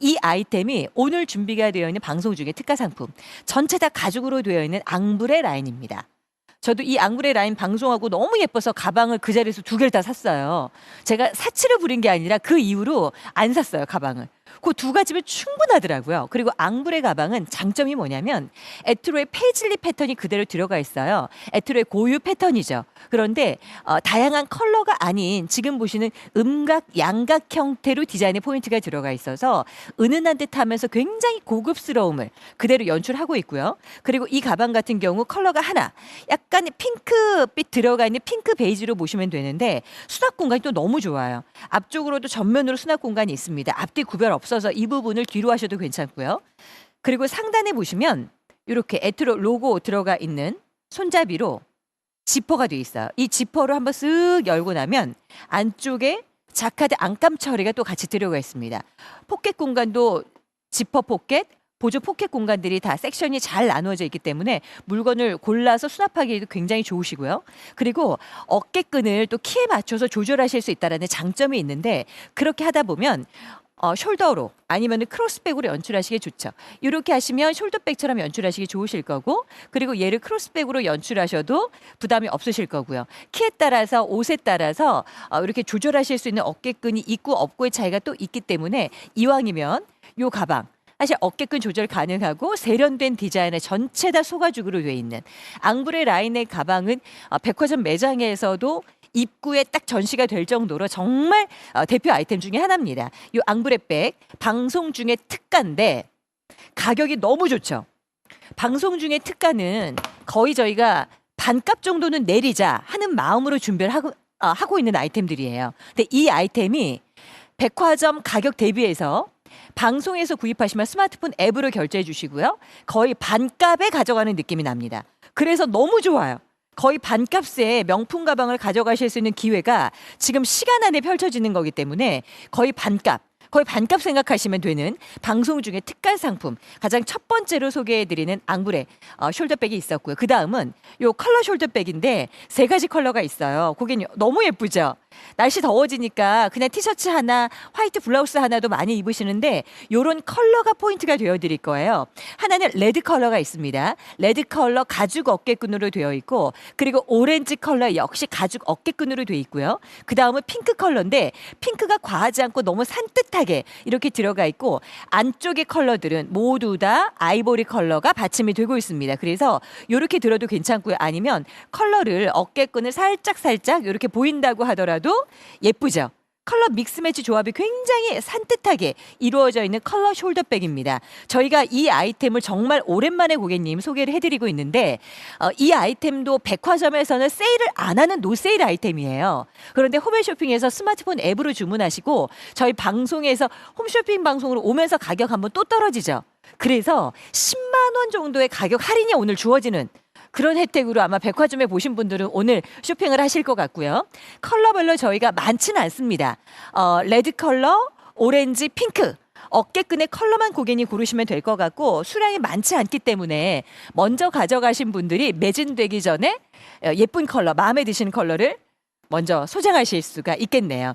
이 아이템이 오늘 준비가 되어 있는 방송 중에 특가 상품 전체 다 가죽으로 되어 있는 앙브레 라인입니다. 저도 이 앙브레 라인 방송하고 너무 예뻐서 가방을 그 자리에서 두 개를 다 샀어요. 제가 사치를 부린 게 아니라 그 이후로 안 샀어요, 가방을. 그 두 가지면 충분하더라고요. 그리고 앙브레 가방은 장점이 뭐냐면 에트로의 페이즐리 패턴이 그대로 들어가 있어요. 에트로의 고유 패턴이죠. 그런데 어, 다양한 컬러가 아닌 지금 보시는 음각, 양각 형태로 디자인의 포인트가 들어가 있어서 은은한 듯하면서 굉장히 고급스러움을 그대로 연출하고 있고요. 그리고 이 가방 같은 경우 컬러가 하나, 약간 핑크빛 들어가 있는 핑크 베이지로 보시면 되는데 수납 공간이 또 너무 좋아요. 앞쪽으로도 전면으로 수납 공간이 있습니다. 앞뒤 구별 없 어서 이 부분을 뒤로 하셔도 괜찮고요. 그리고 상단에 보시면 이렇게 에트로 로고 들어가 있는 손잡이로 지퍼가 돼 있어요. 이 지퍼를 한번 쓱 열고 나면 안쪽에 자카드 안감 처리가 또 같이 들어가 있습니다. 포켓 공간도 지퍼 포켓, 보조 포켓 공간들이 다 섹션이 잘 나누어져 있기 때문에 물건을 골라서 수납하기에도 굉장히 좋으시고요. 그리고 어깨끈을 또 키에 맞춰서 조절하실 수 있다라는 장점이 있는데 그렇게 하다 보면 어, 숄더로 아니면 크로스백으로 연출하시기 좋죠. 이렇게 하시면 숄더백처럼 연출하시기 좋으실 거고 그리고 얘를 크로스백으로 연출하셔도 부담이 없으실 거고요. 키에 따라서 옷에 따라서 어, 이렇게 조절하실 수 있는 어깨끈이 있고 없고의 차이가 또 있기 때문에 이왕이면 요 가방 사실 어깨끈 조절 가능하고 세련된 디자인의 전체 다 소가죽으로 돼 있는 앙브레 라인의 가방은 어, 백화점 매장에서도 입구에 딱 전시가 될 정도로 정말 어, 대표 아이템 중에 하나입니다. 이 앙브레백 방송 중에 특가인데 가격이 너무 좋죠. 방송 중에 특가는 거의 저희가 반값 정도는 내리자 하는 마음으로 준비를 하고, 어, 하고 있는 아이템들이에요. 근데 이 아이템이 백화점 가격 대비해서 방송에서 구입하시면 스마트폰 앱으로 결제해 주시고요. 거의 반값에 가져가는 느낌이 납니다. 그래서 너무 좋아요. 거의 반값에 명품 가방을 가져가실 수 있는 기회가 지금 시간 안에 펼쳐지는 거기 때문에 거의 반값. 거의 반값 생각하시면 되는 방송 중에 특가 상품 가장 첫 번째로 소개해드리는 앙브레 어, 숄더백이 있었고요. 그 다음은 요 컬러 숄더백인데 세 가지 컬러가 있어요. 고객님 너무 예쁘죠? 날씨 더워지니까 그냥 티셔츠 하나, 화이트 블라우스 하나도 많이 입으시는데 요런 컬러가 포인트가 되어 드릴 거예요. 하나는 레드 컬러가 있습니다. 레드 컬러 가죽 어깨끈으로 되어 있고 그리고 오렌지 컬러 역시 가죽 어깨끈으로 되어 있고요. 그 다음은 핑크 컬러인데 핑크가 과하지 않고 너무 산뜻하게 이렇게 들어가 있고 안쪽의 컬러들은 모두 다 아이보리 컬러가 받침이 되고 있습니다. 그래서 이렇게 들어도 괜찮고요. 아니면 컬러를 어깨끈을 살짝 살짝 이렇게 보인다고 하더라도 예쁘죠. 컬러 믹스 매치 조합이 굉장히 산뜻하게 이루어져 있는 컬러 숄더백입니다. 저희가 이 아이템을 정말 오랜만에 고객님 소개를 해드리고 있는데 어, 이 아이템도 백화점에서는 세일을 안 하는 노세일 아이템이에요. 그런데 홈쇼핑에서 스마트폰 앱으로 주문하시고 저희 방송에서 홈쇼핑 방송으로 오면서 가격 한번 또 떨어지죠. 그래서 10만 원 정도의 가격 할인이 오늘 주어지는 그런 혜택으로 아마 백화점에 보신 분들은 오늘 쇼핑을 하실 것 같고요. 컬러별로 저희가 많지는 않습니다. 어, 레드 컬러, 오렌지, 핑크. 어깨끈의 컬러만 고객님 고르시면 될 것 같고 수량이 많지 않기 때문에 먼저 가져가신 분들이 매진되기 전에 어, 예쁜 컬러, 마음에 드시는 컬러를 먼저 소장하실 수가 있겠네요.